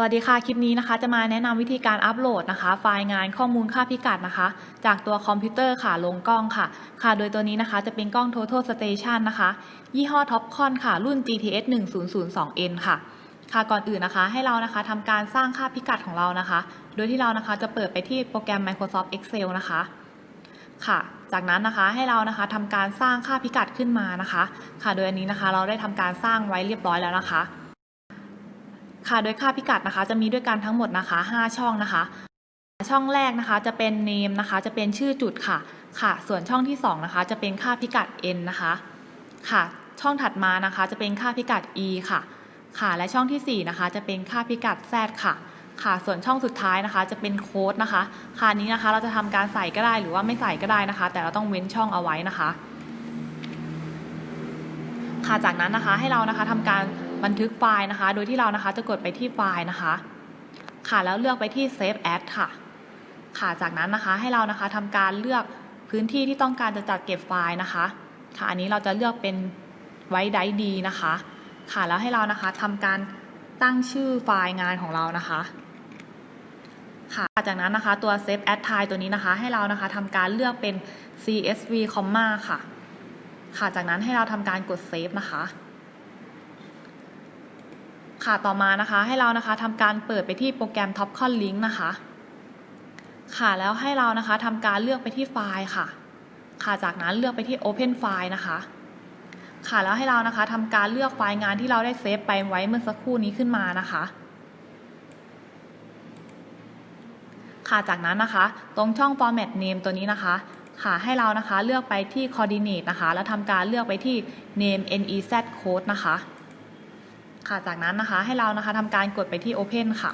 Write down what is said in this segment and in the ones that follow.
วัสดีค่ะ คลิปนี้นะคะ จะมาแนะนำวิธีการอัปโหลดนะคะ ไฟล์งานข้อมูลค่าพิกัดนะคะ จากตัวคอมพิวเตอร์ค่ะลงกล้องค่ะ ค่ะโดยตัวนี้นะคะจะเป็นกล้อง Total Station นะคะ ยี่ห้อ Topcon ค่ะ รุ่น GTS 1002N ค่ะ ค่ะก่อนอื่นนะคะ ให้เรานะคะทำการสร้างค่าพิกัดของเรานะคะ โดยที่เรานะคะจะเปิดไปที่โปรแกรม Microsoft Excel นะคะ ค่ะ จากนั้นนะคะให้เรานะคะทำการสร้างค่าพิกัดขึ้นมานะคะ ค่ะโดยอันนี้นะคะเราได้ทำการสร้างไว้เรียบร้อยแล้วนะคะ ค่ะโดยค่าพิกัดนะคะจะมีด้วยกันทั้งหมดนะคะ 5 ช่องนะคะ ช่องแรกนะคะจะเป็น name นะคะ จะเป็นชื่อจุดค่ะค่ะ ส่วนช่องที่ 2 นะคะ จะเป็นค่าพิกัด n นะคะค่ะ ช่องถัดมานะคะ จะเป็นค่าพิกัด e ค่ะ ค่ะและช่องทีสี่4 นะคะ จะเป็นค่าพิกัด z ค่ะค่ะ ส่วนช่องสุดท้ายนะคะจะเป็นโค้ดนะคะค่ะนนี้นะคะเราจะทำการใส่ก็ได้หรือว่าไม่ใส่ก็ได้นะคะ แต่เราต้องเว้นช่องเอาไว้นะคะ ค่ะจากนั้นนะคะให้เรานะคะทำการ บันทึกไฟล์นะคะ โดยที่เรานะคะจะกดไปที่ไฟล์นะคะ ค่ะแล้วเลือกไปที่ Save As ค่ะ ค่ะจากนั้นนะคะให้เรานะคะทำการเลือกพื้นที่ที่ต้องการจะจัดเก็บไฟล์นะคะ ค่ะอันนี้เราจะเลือกเป็นไว้ไดดีนะคะ ค่ะแล้วให้เรานะคะทำการตั้งชื่อไฟล์งานของเรานะคะ ค่ะจากนั้นนะคะตัว Save As Time ตัวนี้นะคะ ให้เรานะคะทำการเลือกเป็น CSV comma ค่ะ ค่ะจากนั้นให้เราทำการกด Save นะคะ ค่ะต่อมานะคะให้เรานะคะทำการเปิดไปที่โปรแกรม Topcon Link นะคะ ค่ะแล้วให้เรานะคะทำการเลือกไปที่ไฟล์ค่ะ ค่ะจากนั้นเลือกไปที่ Open File นะคะ ค่ะแล้วให้เรานะคะทำการเลือกไฟล์งานที่เราได้เซฟไปไว้เมื่อสักครู่นี้ขึ้นมานะคะ ค่ะจากนั้นนะคะ ตรงช่อง format name ตัวนี้นะคะ ค่ะให้เรานะคะเลือกไปที่ coordinate นะคะ แล้วทำการเลือกไปที่ name nez code นะคะ ค่ะ จากนั้นนะคะให้เรานะคะทำการกดไปที่ open ค่ะ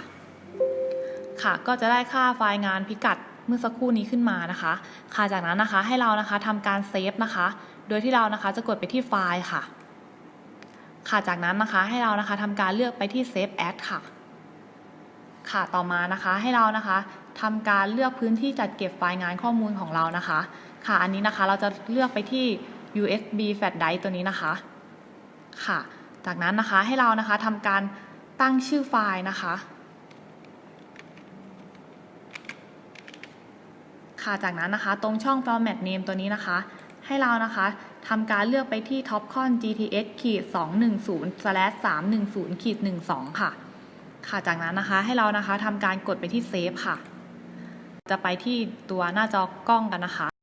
ค่ะ ก็จะได้ค่าไฟล์งานพิกัดเมื่อสักครู่นี้ขึ้นมานะคะ ค่ะ จากนั้นนะคะให้เรานะคะทำการเซฟนะคะ โดยที่เรานะคะจะกดไปที่ไฟล์ค่ะ ค่ะ จากนั้นนะคะให้เรานะคะทำการเลือกไปที่ save as ค่ะ ค่ะ ต่อมานะคะให้เรานะคะทำการเลือกพื้นที่จัดเก็บไฟล์งานข้อมูลของเรานะคะ ค่ะ อันนี้นะคะเราจะเลือกไปที่ USB flash drive ตัวนี้นะคะ ค่ะ จากนั้นนะคะให้เรานะคะทำการตั้งชื่อไฟล์นะคะค่ะจากนั้นนะคะตรงช่อง format name ตัวนี้นะคะ ให้เรานะคะทำการเลือกไปที่ topcon gts ขีด210 slash 310ขีด12 ค่ะ ค่ะจากนั้นนะคะให้เรานะคะทำการกดไปที่ save ค่ะ จะไปที่ตัวหน้าจอกล้องกันนะคะ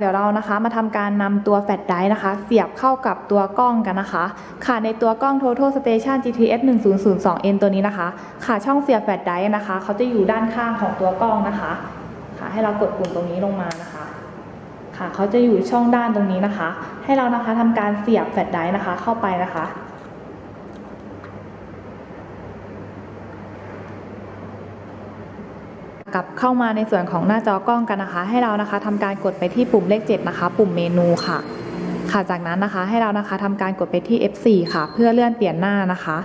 เดี๋ยวเรานะคะมาทำการนำตัวแฟลชไดร์นะคะ เสียบเข้ากับตัวกล้องกันนะคะ ค่ะในตัวกล้อง Total Station GTS 1002N ตัวนี้นะคะ ค่ะช่องเสียบแฟลชไดร์นะคะเขาจะอยู่ด้านข้างของตัวกล้องนะคะ ค่ะให้เรากดปุ่มตรงนี้ลงมานะคะ ค่ะเขาจะอยู่ช่องด้านตรงนี้นะคะ ให้เรานะคะทำการเสียบแฟลชไดร์นะคะเข้าไปนะคะ กลับเข้ามาในส่วนของหน้าจอกล้องกันนะคะ ให้เรานะคะทำการกดไปที่ปุ่มเลข 7 นะคะ ปุ่มเมนูค่ะ ค่ะจากนั้นนะคะให้เรานะคะทำการกดไปที่ F4 ค่ะ เพื่อเลื่อนเปลี่ยนหน้านะคะ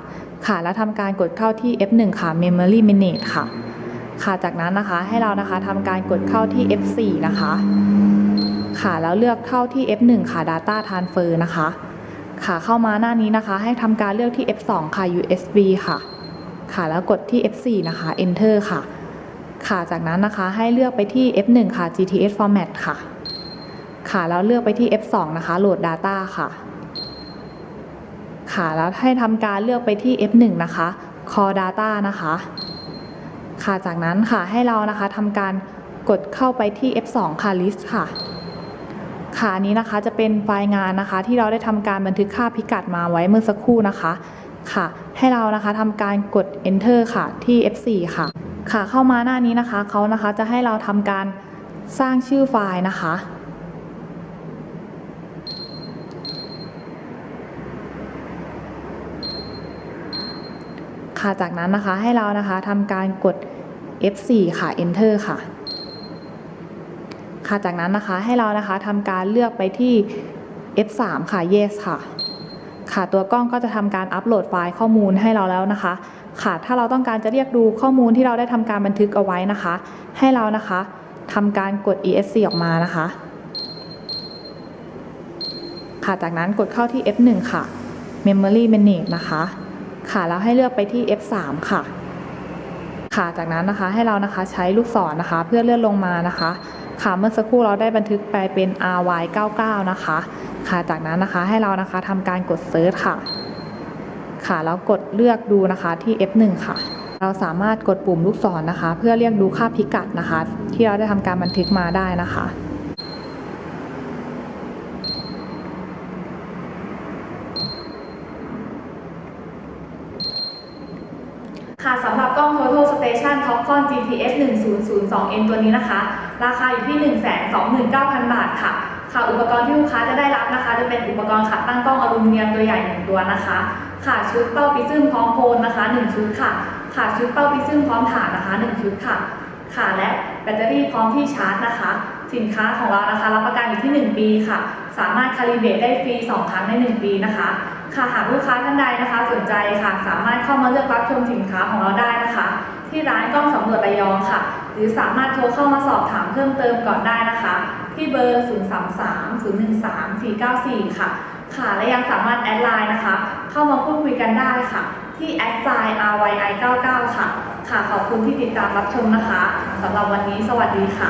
ค่ะแล้วทำการกดเข้าที่ F1 ค่ะ Memory Manage ค่ะ ค่ะจากนั้นนะคะให้เรานะคะทำการกดเข้าที่ F4 นะคะ ค่ะแล้วเลือกเข้าที่ F1 ค่ะ Data Transfer นะคะ ค่ะเข้ามาหน้านี้นะคะ ให้ทำการเลือกที่ F2 ค่ะ USB ค่ะ ค่ะแล้วกดที่ F4 นะคะ Enter ค่ะ ค่ะ จากนั้นนะคะให้เลือกไปที่ F1 ค่ะ GTS format ค่ะ ค่ะ แล้วเลือกไปที่ F2 นะคะ Load data ค่ะ ค่ะ แล้วให้ทำการเลือกไปที่ F1 นะคะ Core data นะคะ ค่ะ จากนั้นค่ะให้เรานะคะทำการกดเข้าไปที่ F2 ค่ะ List ค่ะ ค่ะอันนี้นะคะจะเป็นไฟล์งานนะคะ ที่เราได้ทำการบันทึกค่าพิกัดมาไว้เมื่อสักครู่นะคะ ค่ะ ให้เรานะคะทำการกด Enter ค่ะที่ F4 ค่ะ ค่ะเข้ามาหน้านี้นะคะเขานะคะจะให้เราทำการสร้างชื่อไฟล์นะคะ ค่ะจากนั้นนะคะให้เรานะคะทำการกด F4 ค่ะ Enter ค่ะ ค่ะจากนั้นนะคะให้เรานะคะทำการเลือกไปที่ F3 ค่ะ Yes ค่ะ ค่ะตัวกล้องก็จะทำการอัปโหลดไฟล์ข้อมูลให้เราแล้วนะคะ ค่ะ ถ้าเราต้องการจะเรียกดูข้อมูลที่เราได้ทำการบันทึกเอาไว้นะคะ ให้เรานะคะทำการกด ESC ออกมานะคะ ค่ะจากนั้นกดเข้าที่ F1 ค่ะ Memory Manage นะคะ ค่ะแล้วให้เลือกไปที่ F3 ค่ะ ค่ะจากนั้นนะคะให้เรานะคะใช้ลูกศรนะคะ เพื่อเลื่อนลงมานะคะ ค่ะเมื่อสักครู่เราได้บันทึกไปเป็น ry99 นะคะ ค่ะจากนั้นนะคะให้เรานะคะทำการกดเซิร์ชค่ะ ค่ะ แล้วกดเลือกดูนะคะที่ F1 ค่ะ เราสามารถกดปุ่มลูกศรนะคะ เพื่อเรียกดูค่าพิกัดนะคะ ที่เราได้ทำการบันทึกมาได้นะคะค่ะสำหรับกล้อง Total Station Topcon GTS 1002N ตัวนี้นะคะ ราคาอยู่ที่ 129,000 บาทค่ะ ค่ะอุปกรณ์ที่ลูกค้าจะได้รับนะคะ จะเป็นอุปกรณ์ขัดตั้งกล้องอลูมิเนียมตัวใหญ่หนึ่งตัวนะคะ ค่ะชุดเป้าปิซึมพร้อมโคนนะคะ1ชุดค่ะ ค่ะชุดเป้าปิซึมพร้อมฐานนะคะ1ชุดค่ะ ค่ะและแบตเตอรี่พร้อมที่ชาร์จนะคะ สินค้าของเรานะคะ รับประกันอยู่ที่ 1 ปีค่ะ สามารถคาลิเบรตได้ฟรี 2 ครั้งใน 1 ปีนะคะ ค่ะหากลูกค้าท่านใดนะคะ สนใจค่ะ สามารถเข้ามาเลือกรับชมสินค้าของเราได้นะคะ ที่ร้านกล้องสำรวจระยองค่ะ หรือสามารถโทรเข้ามาสอบถามเพิ่มเติมก่อนได้นะคะ ที่เบอร์ 033 013 494 ค่ะ ค่ะ และยังสามารถแอดไลน์นะคะ เข้ามาพูดคุยกันได้ค่ะ ที่แอดไซน์ ryi99 ค่ะ ค่ะ ขอบคุณที่ติดตามรับชมนะคะสำหรับวันนี้สวัสดีค่ะ